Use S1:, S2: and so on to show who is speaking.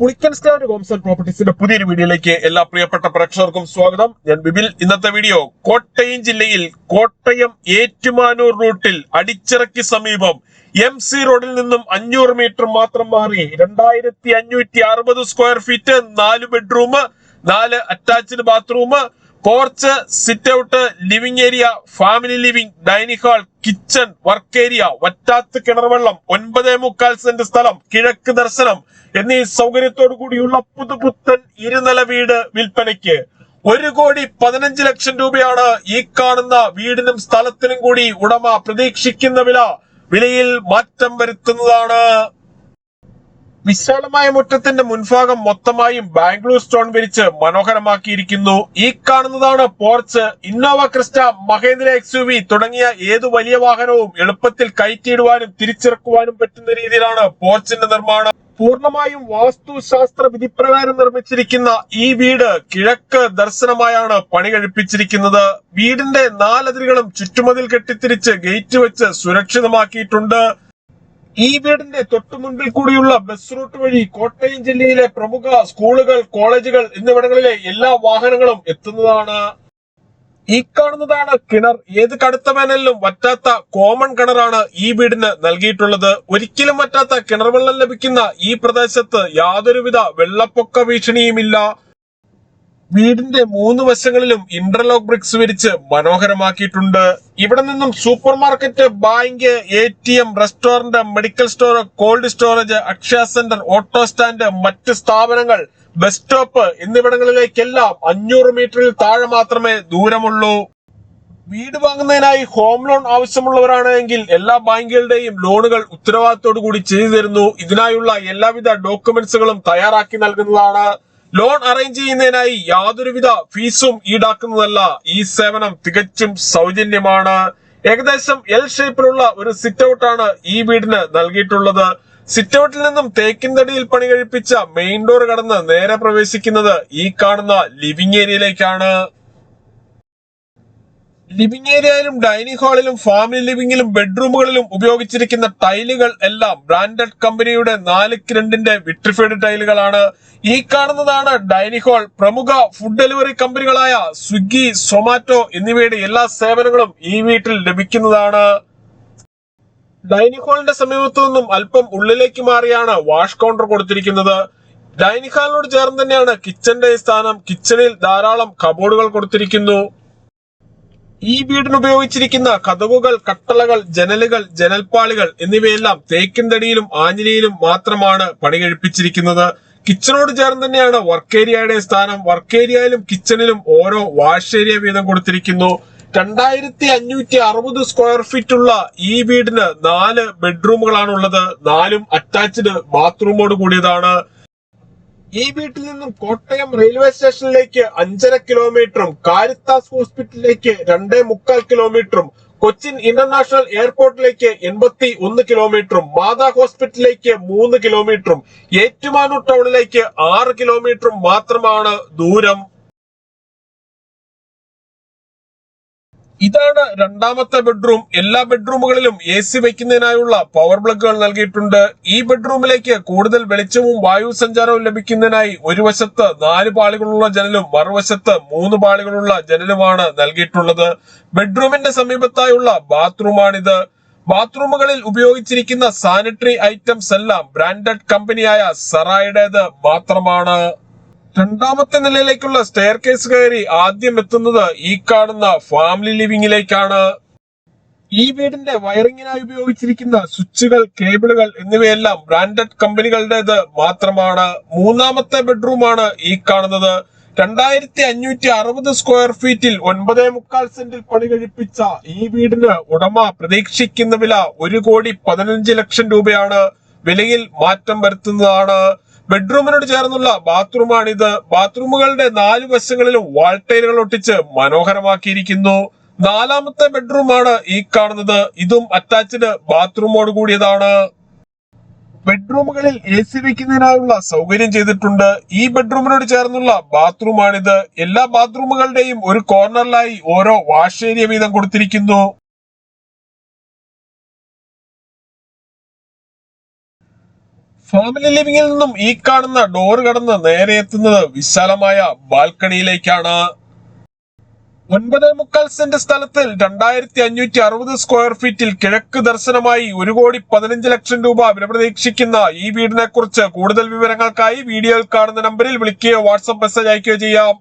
S1: Pulickan star homes and പ്രോപ്പർട്ടീസിന്റെ പുതിയൊരു വീഡിയോയിലേക്ക് എല്ലാ പ്രിയപ്പെട്ട പ്രേക്ഷകർക്കും സ്വാഗതം. ഞാൻ ബിബിൽ ഇന്നത്തെ വീഡിയോ കോട്ടയം ജില്ലയിൽ കോട്ടയം ഏറ്റുമാനൂർ റൂട്ടിൽ അടിച്ചിറക്കി സമീപം എം സി റോഡിൽ നിന്നും അഞ്ഞൂറ് മീറ്റർ മാത്രം മാറി രണ്ടായിരത്തി അഞ്ഞൂറ്റി അറുപത് സ്ക്വയർ ഫീറ്റ് നാല് ബെഡ്റൂം നാല് attached bathroom porch sit out living area family living dining hall kitchen work area വറ്റാത്ത് കിണർവെള്ളം ഒൻപതേ മുക്കാൽ സെന്റ് സ്ഥലം കിഴക്ക് ദർശനം എന്നീ സൗകര്യത്തോടു കൂടിയുള്ള പുതുപുത്തൻ ഇരുനില വീട് വിൽപ്പനയ്ക്ക് ഒരു കോടി പതിനഞ്ച് ലക്ഷം രൂപയാണ് ഈ കാണുന്ന വീടിനും സ്ഥലത്തിനും കൂടി ഉടമ പ്രതീക്ഷിക്കുന്ന വില. വിലയിൽ മാറ്റം വരുത്തുന്നതാണ് വിശാലമായ മുറ്റത്തിന്റെ മുൻഭാഗം മൊത്തമായും ബാംഗ്ലൂർ സ്റ്റോൺ വിരിച്ച് മനോഹരമാക്കിയിരിക്കുന്നു. ഈ കാണുന്നതാണ് porch. Innova Crysta Mahindra X തുടങ്ങിയ ഏത് വലിയ വാഹനവും എളുപ്പത്തിൽ കയറ്റിയിടുവാനും തിരിച്ചിറക്കുവാനും പറ്റുന്ന രീതിയിലാണ് പോർച്ചിന്റെ നിർമ്മാണം. പൂർണമായും വാസ്തുശാസ്ത്ര വിധിപ്രകാരം നിർമ്മിച്ചിരിക്കുന്ന ഈ വീട് കിഴക്ക് ദർശനമായാണ് പണി കഴിപ്പിച്ചിരിക്കുന്നത് വീടിന്റെ നാലതിരുകളും ചുറ്റുമതിൽ കെട്ടിത്തിരിച്ച് ഗേറ്റ് വെച്ച് സുരക്ഷിതമാക്കിയിട്ടുണ്ട്. ഈ വീടിന്റെ തൊട്ടുമുൻപിൽ കൂടിയുള്ള ബസ് റൂട്ട് വഴി കോട്ടയം ജില്ലയിലെ പ്രമുഖ സ്കൂളുകൾ കോളേജുകൾ എന്നിവിടങ്ങളിലെ എല്ലാ വാഹനങ്ങളും എത്തുന്നതാണ്. ഈ കാണുന്നതാണ് കിണർ. ഏത് കടുത്ത വേനലിലും വറ്റാത്ത കോമൺ കിണറാണ് ഈ വീടിന് നൽകിയിട്ടുള്ളത്. ഒരിക്കലും വറ്റാത്ത കിണർ വെള്ളം ലഭിക്കുന്ന ഈ പ്രദേശത്ത് യാതൊരുവിധ വെള്ളപ്പൊക്ക ഭീഷണിയുമില്ല. വീടിന്റെ മൂന്ന് വശങ്ങളിലും ഇന്റർലോക്ക് ബ്രിക്സ് വിരിച്ച് മനോഹരമാക്കിയിട്ടുണ്ട്. ഇവിടെ നിന്നും super market bank A T M restaurant medical store cold storage Akshaya centre auto stand മറ്റ് സ്ഥാപനങ്ങൾ ബസ് സ്റ്റോപ്പ് എന്നിവിടങ്ങളിലേക്കെല്ലാം അഞ്ഞൂറ് മീറ്ററിൽ താഴെ മാത്രമേ ദൂരമുള്ളൂ. വീട് വാങ്ങുന്നതിനായി ഹോം ലോൺ ആവശ്യമുള്ളവരാണെങ്കിൽ എല്ലാ ബാങ്കുകളുടെയും ലോണുകൾ ഉത്തരവാദിത്തോടു കൂടി ചെയ്തു തരുന്നു. ഇതിനായുള്ള എല്ലാവിധ ഡോക്യുമെന്റ്സുകളും തയ്യാറാക്കി നൽകുന്നതാണ്. ലോൺ അറേഞ്ച് ചെയ്യുന്നതിനായി യാതൊരുവിധ ഫീസും ഈടാക്കുന്നതല്ല ഈ സേവനം. തികച്ചും സൗജന്യമാണ്. ഏകദേശം എൽ ഷേപ്പിലുള്ള ഒരു സിറ്റ് ഔട്ടാണ് ഈ വീടിന് നൽകിയിട്ടുള്ളത്. സിറ്റ് ഔട്ടിൽ നിന്നും തേക്കിൻതടിയിൽ പണി കഴിപ്പിച്ച മെയിൻ ഡോർ കടന്ന് നേരെ പ്രവേശിക്കുന്നത് ഈ കാണുന്ന ലിവിംഗ് ഏരിയയിലേക്കാണ് ലിവിംഗ് ഏരിയയിലും ഡൈനിങ് ഹാളിലും ഫാമിലി ലിവിംഗിലും ബെഡ്റൂമുകളിലും ഉപയോഗിച്ചിരിക്കുന്ന ടൈലുകൾ എല്ലാം ബ്രാൻഡഡ് കമ്പനിയുടെ നാല് രണ്ടിന്റെ വിട്രിഫൈഡ് ടൈലുകളാണ്. ഈ കാണുന്നതാണ് ഡൈനിങ് ഹാൾ. പ്രമുഖ ഫുഡ് ഡെലിവറി കമ്പനികളായ സ്വിഗ്ഗി സൊമാറ്റോ എന്നിവയുടെ എല്ലാ സേവനങ്ങളും ഈ വീട്ടിൽ ലഭിക്കുന്നതാണ്. ഡൈനിങ് ഹാളിന്റെ സമീപത്തു നിന്നും അല്പം ഉള്ളിലേക്ക് മാറിയാണ് വാഷ് കൗണ്ടർ കൊടുത്തിരിക്കുന്നത്. ഡൈനിങ് ഹാളിനോട് ചേർന്ന് തന്നെയാണ് കിച്ചന്റെ സ്ഥാനം. കിച്ചണിൽ ധാരാളം കബോർഡുകൾ കൊടുത്തിരിക്കുന്നു. ഈ വീടിന് ഉപയോഗിച്ചിരിക്കുന്ന കതവുകൾ കട്ടളകൾ ജനലുകൾ ജനൽപ്പാളികൾ എന്നിവയെല്ലാം തേക്കിൻ തടിയിലും ആഞ്ഞിലിയിലും മാത്രമാണ് പണി കഴിപ്പിച്ചിരിക്കുന്നത് കിച്ചണോട് ചേർന്ന് തന്നെയാണ് വർക്ക് ഏരിയയുടെ സ്ഥാനം. വർക്ക് ഏരിയയിലും കിച്ചണിലും ഓരോ വാഷ് ഏരിയ വീതം കൊടുത്തിരിക്കുന്നു. രണ്ടായിരത്തി അഞ്ഞൂറ്റി അറുപത് സ്ക്വയർ ഫീറ്റ് ഉള്ള ഈ വീടിന് നാല് ബെഡ്റൂമുകളാണ് ഉള്ളത് നാലും അറ്റാച്ച്ഡ് ബാത്റൂമോട് കൂടിയതാണ്. ഈ വീട്ടിൽ നിന്നും കോട്ടയം റെയിൽവേ സ്റ്റേഷനിലേക്ക് അഞ്ചര കിലോമീറ്ററും കാരിത്താസ് ഹോസ്പിറ്റലിലേക്ക് രണ്ടേ മുക്കാൽ കിലോമീറ്ററും കൊച്ചിൻ ഇന്റർനാഷണൽ എയർപോർട്ടിലേക്ക് എൺപത്തി ഒന്ന് കിലോമീറ്ററും മാതാ ഹോസ്പിറ്റലിലേക്ക് മൂന്ന് കിലോമീറ്ററും ഏറ്റുമാനൂർ ടൗണിലേക്ക് ആറ് കിലോമീറ്ററും മാത്രമാണ് ദൂരം. ഇതാണ് രണ്ടാമത്തെ ബെഡ്റൂം. എല്ലാ ബെഡ്റൂമുകളിലും എ സി വയ്ക്കുന്നതിനായുള്ള പവർ പ്ലഗുകൾ നൽകിയിട്ടുണ്ട്. ഈ ബെഡ്റൂമിലേക്ക് കൂടുതൽ വെളിച്ചവും വായു സഞ്ചാരവും ലഭിക്കുന്നതിനായി ഒരു വശത്ത് നാല് പാളികളുള്ള ജനലും മറുവശത്ത് മൂന്ന് പാളികളുള്ള ജനലുമാണ് നൽകിയിട്ടുള്ളത്. ബെഡ്റൂമിന്റെ സമീപത്തായുള്ള ബാത്റൂമാണിത്. ബാത്റൂമുകളിൽ ഉപയോഗിച്ചിരിക്കുന്ന സാനിറ്ററി ഐറ്റംസ് എല്ലാം ബ്രാൻഡഡ് കമ്പനിയായ സറായുടേത് മാത്രമാണ്. രണ്ടാമത്തെ നിലയിലേക്കുള്ള സ്റ്റെയർ കേസ് കയറി ആദ്യം എത്തുന്നത് ഈ കാണുന്ന ഫാമിലി ലിവിംഗിലേക്കാണ് ഈ വീടിന്റെ വയറിങ്ങിനായി ഉപയോഗിച്ചിരിക്കുന്ന സ്വിച്ചുകൾ കേബിളുകൾ എന്നിവയെല്ലാം ബ്രാൻഡഡ് കമ്പനികളുടേത് മാത്രമാണ്. മൂന്നാമത്തെ ബെഡ്റൂമാണ് ഈ കാണുന്നത്. രണ്ടായിരത്തി അഞ്ഞൂറ്റി അറുപത് സ്ക്വയർ ഫീറ്റിൽ ഒൻപതേ മുക്കാൽ സെന്റിൽ പണി കഴിപ്പിച്ച ഈ വീടിന് ഉടമ പ്രതീക്ഷിക്കുന്ന വില ഒരു കോടി പതിനഞ്ച് ലക്ഷം രൂപയാണ്. വിലയിൽ മാറ്റം വരുത്തുന്നതാണ്. ബെഡ്റൂമിനോട് ചേർന്നുള്ള ബാത്റൂമാണിത്. ബാത്റൂമുകളുടെ നാല് വശങ്ങളിലും വാൾട്ടൈലുകൾ ഒട്ടിച്ച് മനോഹരമാക്കിയിരിക്കുന്നു. നാലാമത്തെ ബെഡ്റൂമാണ് ഈ കാണുന്നത്. ഇതും അറ്റാച്ച്ഡ് ബാത്റൂമോട് കൂടിയതാണ്. ബെഡ്റൂമുകളിൽ എ സി വെക്കുന്നതിനായുള്ള സൗകര്യം ചെയ്തിട്ടുണ്ട്. ഈ ബെഡ്റൂമിനോട് ചേർന്നുള്ള ബാത്റൂമാണിത്. എല്ലാ ബാത്റൂമുകളുടെയും ഒരു കോർണറിലായി ഓരോ വാഷ് ഏരിയ വീതം കൊടുത്തിരിക്കുന്നു. ഫാമിലി ലിവിംഗിൽ നിന്നും ഈ കാണുന്ന ഡോർ കടന്ന് നേരെ എത്തുന്നത് വിശാലമായ ബാൽക്കണിയിലേക്കാണ്. ഒൻപത് മുക്കാൽ സെന്റ് സ്ഥലത്തിൽ രണ്ടായിരത്തി അഞ്ഞൂറ്റി അറുപത് സ്ക്വയർ ഫീറ്റിൽ കിഴക്ക് ദർശനമായി ഒരു കോടി പതിനഞ്ച് ലക്ഷം രൂപ വില പ്രതീക്ഷിക്കുന്ന ഈ വീടിനെ കുറിച്ച് കൂടുതൽ വിവരങ്ങൾക്കായി വീഡിയോയിൽ കാണുന്ന നമ്പറിൽ വിളിക്കുകയോ വാട്സപ്പ് മെസ്സേജ് അയക്കുകയോ ചെയ്യാം.